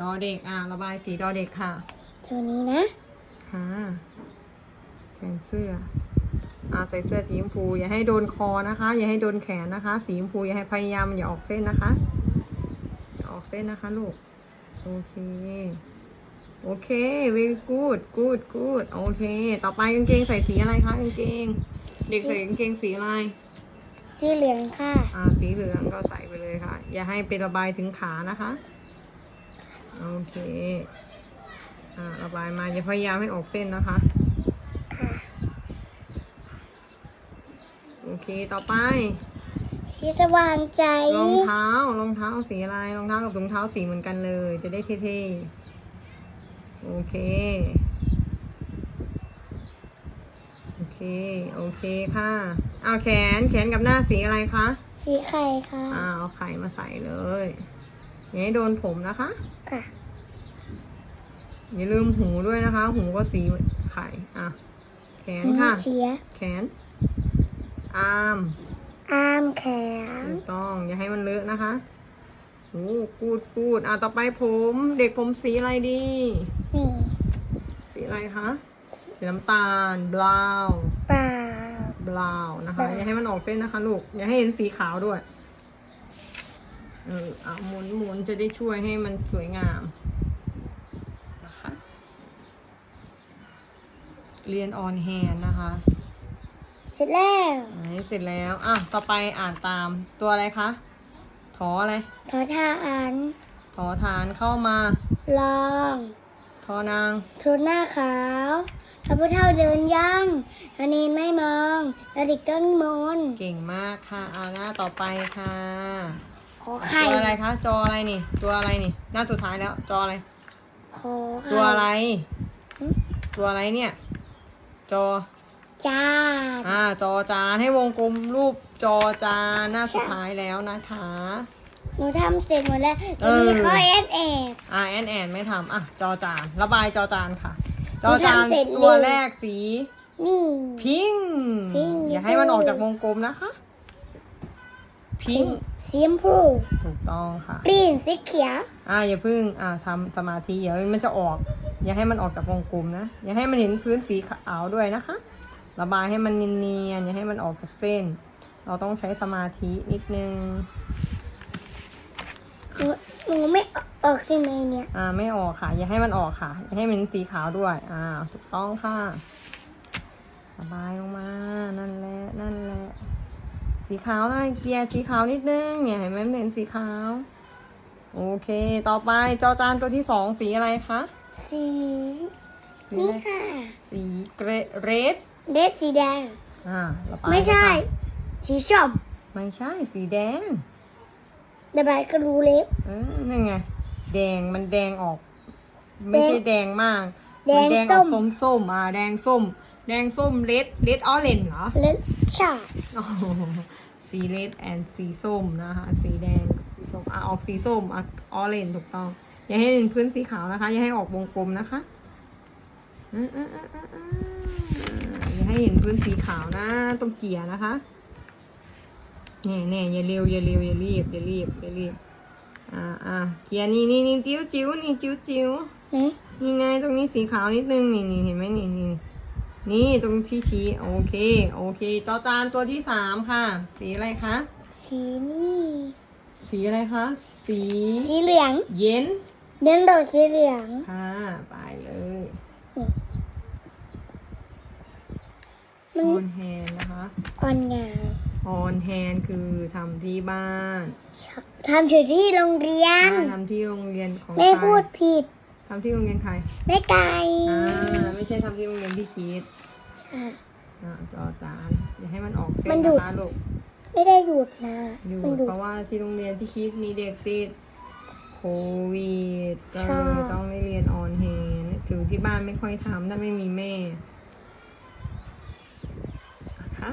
ดอเด็กอะระบายสีดอเด็กค่ะ ตัวนี้นะ ค่ะแขนเสื้ออ่าใส่เสื้อสีชมพู อย่าให้โดนคอนะคะ อย่าให้โดนแขนนะคะ สีชมพูอย่าให้พยายามอย่าออกเส้นนะคะอย่าออกเส้นนะคะลูกโอเคโอเค very good good good โอเค ต่อไปกางเกงใส่สีอะไรคะกางเกง เด็กใส่กางเกงสีอะไร สีเหลืองค่ะ อ่า สีเหลืองก็ใส่ไปเลยค่ะ อย่าให้เป็นระบายถึงขานะคะ โอเค อ่าระบายมาอย่าพยายามให้ออกเส้นนะคะค่ะโอเคต่อไป สีสว่างใจ รองเท้ารองเท้าสีอะไรรองเท้ากับถุงเท้าสีเหมือนกันเลย จะได้เท่ๆ โอเค โอเค โอเคค่ะเอาแขนแขนกับหน้าสีอะไรคะ สีไข่ค่ะ อ่าเอาไข่มาใส่เลย อย่าให้โดนผมนะคะ ค่ะ อย่าลืมหูด้วยนะคะ หูก็สีไข่อะ แขนค่ะเสีย แขน อาร์มอาร์มแขนถูกต้อง อย่าให้มันเลอะนะคะโอ้กูดกูดอะต่อไปผม เด็กผมสีอะไรดี นี่สีอะไรคะ สีน้ำตาลบราวน์ปลาบราวน์นะคะ brown อย่าให้มันออกเส้นนะคะ ลูก อย่าให้เห็นสีขาวด้วย เอออะหมุนหมุนจะได้ช่วยให้มันสวยงามนะคะเรียนออนแฮนนะคะ เสร็จแล้วอันนี้เสร็จแล้ว อะ ต่อไปอ่านตามตัวอะไรคะถออะไรขอทาอันถอฐานเข้ามา ลองทอนางทุนหน้าขาวพระพุทธเท่าเดินย่างธนีไม่มองกระดิกต้นมนเก่งมากค่ะเอาหน้าต่อไปค่ะข อไข่ตัวอะไรคะ จออะไรนี่ ตัวอะไรนี่ หน้าสุดท้ายแล้ว จออะไร ขอไข่ตัวอะไรหึตัวอะไรเนี่ย จอ จานอ่า จอจานให้วงกลมรูปจอจานหน้าสุดท้ายแล้วนะคะ หนูทำเสร็จหมดแล้วเอทีอนี้ข้อเอสเออ่าแอนแอนไม่ทำอะ จอจาน ระบายจอจานค่ะ จอจานหนูทำเสร็จตัวเลยแรกสี นี่ พิงค์พิงค์ อย่าให้มันออกจากวงกลมนะคะ พิงค์สีชมพูถูกต้องค่ะกรีนสีเขียวอ่าอย่าเพึ่งอ่าทำสมาธิเดี๋ยวมันจะออก อย่าให้มันออกจากวงกลมนะ อย่าให้มันเห็นพื้นสีขาวด้วยนะคะ ระบายให้มันเนียนๆอย่าให้มันออกจากเส้น เราต้องใช้สมาธินิดนึงหนูหนูไม่ออกใช่ไหมเนี่ยอ่าไม่ออกค่ะ อย่าให้มันออกค่ะ อย่าให้มันสีขาวด้วย อ่า ถูกต้องค่ะระบายลงมานั่นแหละนั่นแหละ สีขาวนะเกียร์สีขาวนิดนึงเนี่ยเห็นไหมมันเห็นสีขาว โอเค ต่อไปจอจานตัวที่สองสีอะไรคะ สีสีนี่อะไรค่ะ สีเกรเรสเดสสีแดง อ่าระบายไม่ใช่เลยค่ะสีส้มไม่ใช่สีแดงระบายก็รู้แล้วเออนั่นไง แดงมันแดงออก ไม่ใช่แดงมากแดงมันแดงอส้อกมส้มส้มๆอ่าแดงส้ม แดงส้มเลดเลดออเรนเหรอและชาอ๋อ สีเลดแอนสีส้มนะคะ สีแดงกับสีส้มอะออกสีส้มอะออเรนถูกต้อง อย่าให้เป็นพื้นสีขาวนะคะ อย่าให้ออกวงกลมนะคะอ่าอ่าอ่าอ่าอ่าอย่าให้เห็นพื้นสีขาวนะต้องเกลี่ยนะคะแน่แน่อย่าเร็วอย่าเร็วอย่ารีบอย่ารีบอย่ารีบอ่าอ่าเกลี่ยนี่นี่นี่จิ้วจิ้วนี่จิ้วจิ้วนี่นี่ไงตรงนี้สีขาวนิดนึงนี่นี่เห็นไหมนี่นี่ นี่ตรงที่ชี้ โอเค โอเค จอจานตัวที่สามค่ะ สีอะไรคะ สีนี่ สีอะไรคะ สี สีเหลือง เย็นเดินโดดสีเหลือง ค่ะ ไปเลยมัอนอนแฮนนะคะอ่อนงามออนแฮนคือทำที่บ้าน ทำอยู่ที่โรงเรียนอ่าทำที่โรงเรียนของไม่ใครพูดผิด ทำที่โรงเรียนใครไม่ไกลอ่าไม่ใช่ทำที่โรงเรียนพี่คิดใช่อ่าจอจานอย่าให้มันออกเส้มันนหยุดนะคะลูกไม่ได้หยุดนะหยุมันดหยุดเพราะว่าที่โรงเรียนพี่คิดมีเด็กติดโควิดก็ใช่เลยต้องไม่เรียนออนแฮนถึงที่บ้านไม่ค่อยทำถ้าไม่มีแม่นะคะ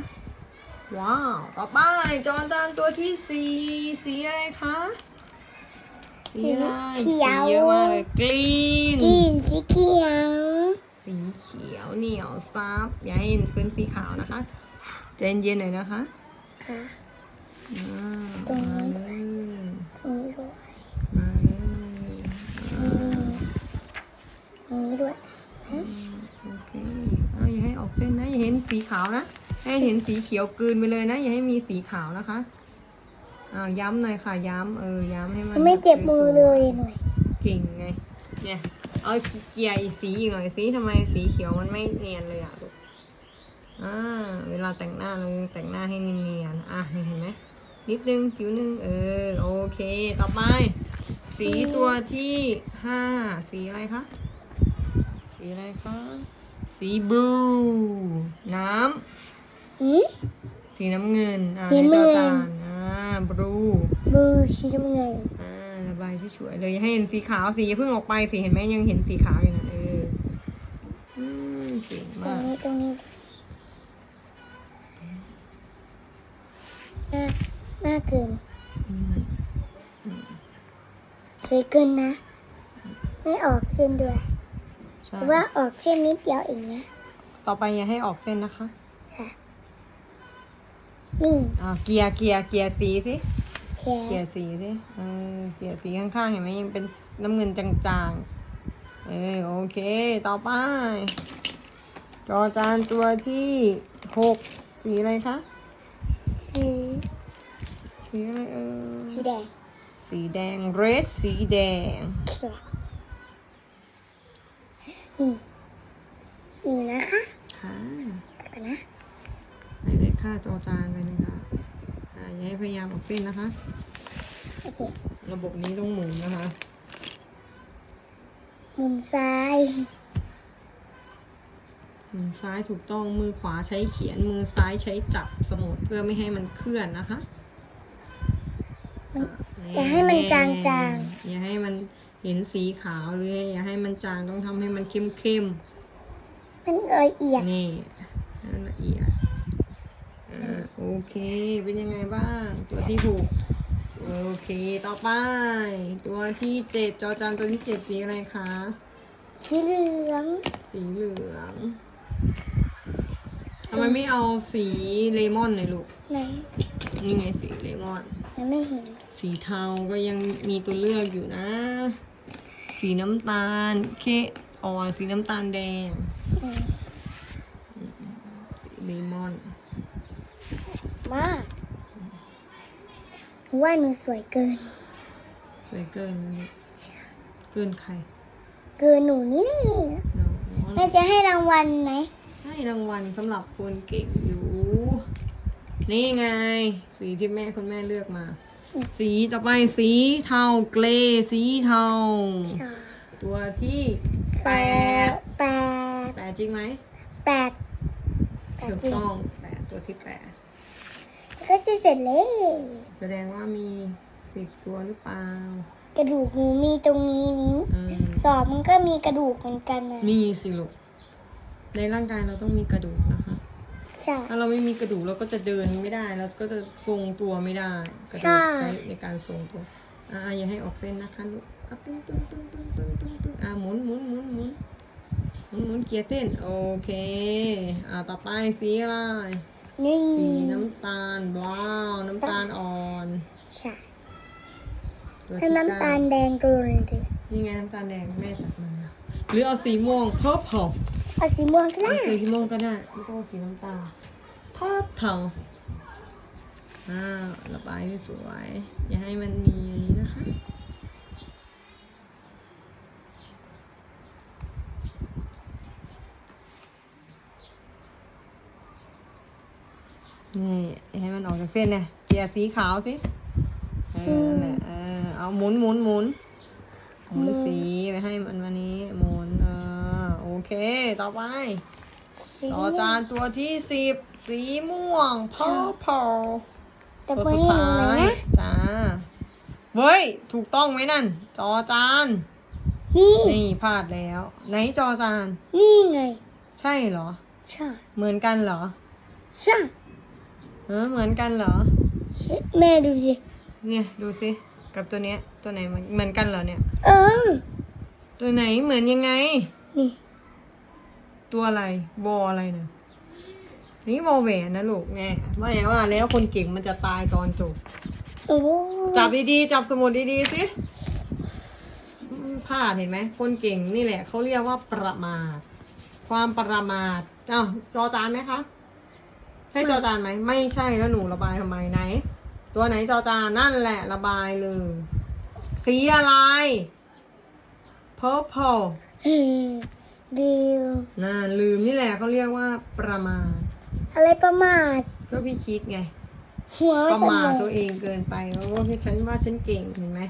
ว้าว ต่อไปจอจานตัวที่สี่สีอะไรคะ สีเขียวเยอะมากเลยกรีนกรีนสีเขียว สีเขียวเหนียวซับย่าให้เป็นสีขาวนะคะเจนเย็นหน่อยนะคะค่ะตรงนี้ด้วยตรงนี้ด้วยมาเลยตรงนี้ด้วยโอเคเอาอย่าให้ออกเส้นนะอย่าเห็นสีขาวนะให้เห็นสีเขียวกืนไปเลยนะอย่าให้มีสีขาวนะคะ อ้าวย้ำหน่อยค่ะ ย้ำเออ ย้ำให้มันไม่เจ็บมือเลยหน่อยเก่งไง เนี่ย เอาเกียร์อีกสีอีกหน่อยสิทำไมสีเขียวมันไม่เนียนเลยอะลูกอ่า เวลาแต่งหน้าเราแต่งหน้าให้เนียนๆอะนี่เห็นไหมนิดนึงจิ๋วนึงเออ โอเค ต่อไป สีตัวที่ห้าสีอะไรคะ สีอะไรคะ สีบลูน้หืมำสีน้ำเงินอ่าสีให้น้ำเงิต่อนจาน อ่าบลูบูชีน้ำเงินอ่าระบายที่สวยเลยอย่าให้เห็นสีขาวสีอย่าเพิ่งออกไปสีเห็นไหมยังเห็นสีขาวอยู่นะเอออืมเก่งตรมางกนี้ตรงนี้หน้าหน้าเกินอืมสวยเกินนะ ไม่ออกเส้นด้วยใช่หรือว่าออกเส้นนิดเดียวเองนะ ต่อไปอย่าให้ออกเส้นนะคะค่ะ นี่อ่าเกียร์เกียร์เกียร์สีสิแค่เกียร์สีสิเออเกียร์สีข้างๆเห็นไหมยังเป็นน้ำเงินจางๆเออโอเค ต่อไปจอจานตัวที่หกสีอะไรคะสีสีอะไรเออสีแดงสีแดง red สีแดงสวยนี่นี่นะคะค่ะกันนะใส่เลข ค่าจอจานไปนะคะอ่าอย่าให้พยายามออกเส้นนะคะ โอเคระบบนี้ต้องหมุนนะคะหมุนซ้าย มือซ้ายถูกต้องมือขวาใช้เขียนมือซ้ายใช้จับสมุดเพื่อไม่ให้มันเคลื่อนนะคะอย่าให้มันจางอย่าให้มันเห็นสีขาวหรืออย่าให้มันจางต้องทำให้มันเข้มเข้มมันละเอียดๆนี่ให้มันละเอียดอ่า โอเค เป็นยังไงบ้าง ตัวที่ถูกโอเค ต่อไป ตัวที่เจ็ดจอจานตัวที่เจ็ดสีอะไรคะ สีเหลือง สีเหลืองทำไมไม่เอาสีเลมอนเลยลูก ไหน นี่ไงสีเลมอนมันไม่เห็น สีเทาก็ยังมีตัวเลือกอยู่นะ สีน้ำตาล เคอ่อนสีน้ำตาลแดงอืมสีเลมอน มากหนูว่าหนูสวยเกิน สวยเกินนะเกินใคร เกินหนูนี่เนาะแม่จะให้รางวัลไหมให้รางวัลสำหรับคนเก่งอยู่ นี่ไง สีที่แม่คุณแม่เลือกมา สีต่อไปสีเทาเกรย์สีเทาใช่ตัวที่สองแปดแปดจริงไหมแปดแปดถูกจริงต้องแปดตัวที่แปด ก็จะเสร็จเลย แสดงว่ามีสิบตัวหรือเปล่า กระดูกหนูมีตรงนี้นิ้วอืม สอบมันก็มีกระดูกเหมือนกันนะมีสิลูก ในร่างกายเราต้องมีกระดูกนะคะ ใช่ ถ้าเราไม่มีกระดูกเราก็จะเดินไม่ได้เราก็จะทรงตัวไม่ได้กระดูใช่กใช้ในการทรงตัวอ่าอย่าให้ออกเส้นนะคะลูกอะตึ้งตึ้งตึ้งตึ้งตึ้งตึ้งตึ้งอ่าหมุนหมุนหมุนหมุนหมุนหมุนเกียร์เส้นโอเคอ่าต่อไปสีอะไร นี่สีน้ำตาลว้าว น้ำตาลอ่อนใช่ตัวถ้าที่น้ำตาลเก้แดงเกินเลยนี่ไงน้ำตาลแดงแม่จับมาหรือเอาสีม่วงเพอร์เพลเอาสีม่วงก็เอาได้สีม่วงก็ได้ไม่ต้องเอาสีน้ำตาลพอเทาอ่าระบายให้สวย อย่าให้มันมีอันนี้นะคะ นี่อย่าให้มันออกจากเส้นเนี่ยเกลี่ยสีขาวสิเออนั่นแหละเออเอาหมุนหมุนหมุนหมุนสีไปให้มันวันนี้หมุนเออโอเค ต่อไปสีต่อจานตัวที่สิบสีม่วง purple แต่ตัวไม่สุดเห็นท้าเลยยนะจ้าเฮ้ย ถูกต้องไหมนั่น จอจาน นี่นี่พลาดแล้ว ไหนจอจาน นี่ไง ใช่เหรอ ใช่ เหมือนกันเหรอ ใช่ เออเหมือนกันเหรอใช่แม่ดูสิ เนี่ยดูสิกับตัวเนี้ย ตัวไหนเหมือนเหมือนกันเหรอเนี่ย เออ ตัวไหนเหมือนยังไง นี่ ตัวอะไรวออะไรนะนี่วอแหวนนะลูกแม่ว่าอย่างว่าแล้วคนเก่งมันจะตายตอนจบโอ้โหจับดีๆจับสมุดดีๆสิอืมพลาดเห็นไหมคนเก่งนี่แหละเขาเรียกว่าประมาท ความประมาทอ้าวจอจานไหมคะ ใช่จอจานไหมไม่ใช่แล้วหนูระบายทำไมไหน ตัวไหนจอจานนั่นแหละระบายเลย สีอะไร purple อืมดิวน่าลืมนี่แหละเขาเรียกว่าประมาทอะไรประมาทก็พี่คิดไง หัวประสมมาอทงตัวเองเกินไปเพราะว่าพี่ฉันว่าฉันเก่งเห็นไหม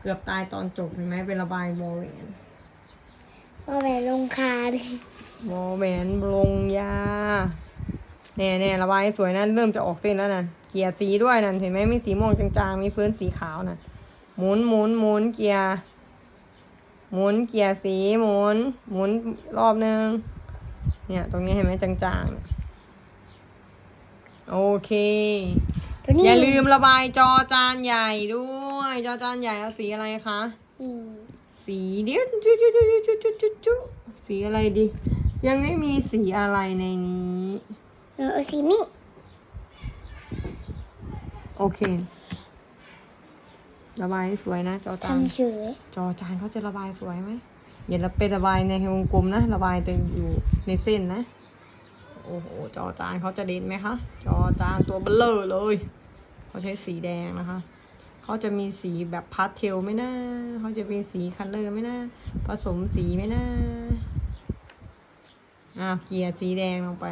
เกือบตายตอนจบเห็นไหมเป็นระบายวอลเวนว่าแหวนลงคาดิวอลเวนลงยา แน่แน่ระบายสวยนั่นเริ่มจะออกเส้นแล้วนั่นเกียร์สีด้วยนั่นเห็นไหมมีสีม่วงจางๆ มีพื้นสีขาวนั่นหมุนหมุนหมุนเกียร์หมุนเกียร์สีหมุน หมุนรอบนึงเนี่ย ตรงนี้เห็นไหมจางๆเนี่ยโอเคตัวนี้อย่าลืมระบายจอจานใหญ่ด้วย จอจานใหญ่เอาสีอะไรคะอืมสีเดียวจุ๊จุ๊จุ๊จุ๊จุ๊จุ๊จุ๊สีอะไรดี ยังไม่มีสีอะไรในนี้ หนูเอาสีนี้โอเค ระบายให้สวยนะจอจานทำเฉยจอจานเขาจะระบายสวยไหมอย่าเราไประบายในวงกลมนะ ระบายแต่อยู่ในเส้นนะ โอ้โห จอจานเขาจะเด่นไหมคะ จอจานตัวเบลเลอร์เลย เขาใช้สีแดงนะคะ เขาจะมีสีแบบพาสเทลไหมนะเขาจะมีสีคัลเลอร์ไหมนะผสมสีไหมนะอ่าเกียร์สีแดงลงไป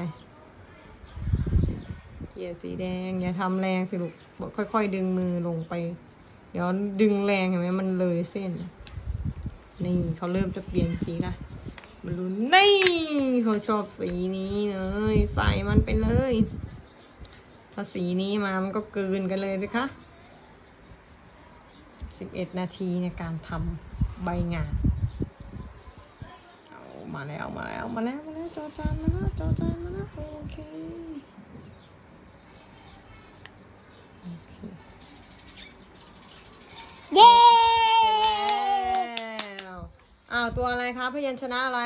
เกียสีแดง อย่าทำแรงสิลูกค่อย ๆ ดึงมือลงไป เดี๋ยวดึงแรงเห็นไหมมันเลยเส้น นี่เขาเริ่มจะเปลี่ยนสีละมันรู้นี่เขาชอบสีนี้เลยใส่มันไปเลย ถ้าสีนี้มามันก็เกินกันเลยนะคะสิบเอ็ดนาทีในการทำใบงานมาแล้วมาแล้วมาแล้วมาแล้วจอจานมาแล้วจอจานมาแล้วโอเค เคเย้แล้วอ้าวตัวอะไรคะพยัญชนะอะไร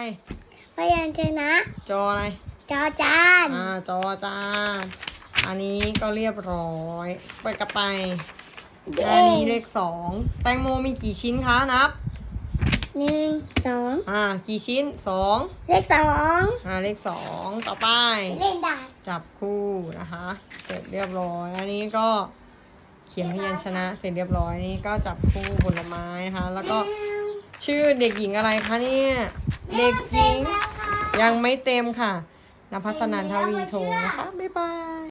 พยัญชนะจออะไร จอจานอ่าจอจานอันนี้ก็เรียบร้อยไปกลับไปเย้อันนี้เลขสองแตงโมมีกี่ชิ้นคะนับ หนึ่งสองอ่ากี่ชิ้นสองเลขสองอ่าเลขสองต่อไป เล่นได้ จับคู่นะคะ เสร็จเรียบร้อย อันนี้ก็เขียนพยัญชนะเสร็จเรียบร้อยอันนี้ก็จับคู่ผลไม้นะคะ แล้วก็ชื่อเด็กหญิงอะไรคะเนี่ยเด็กหญิงยังไม่เต็มค่ะนภัสนันทวีโทนะคะบ๊ายบาย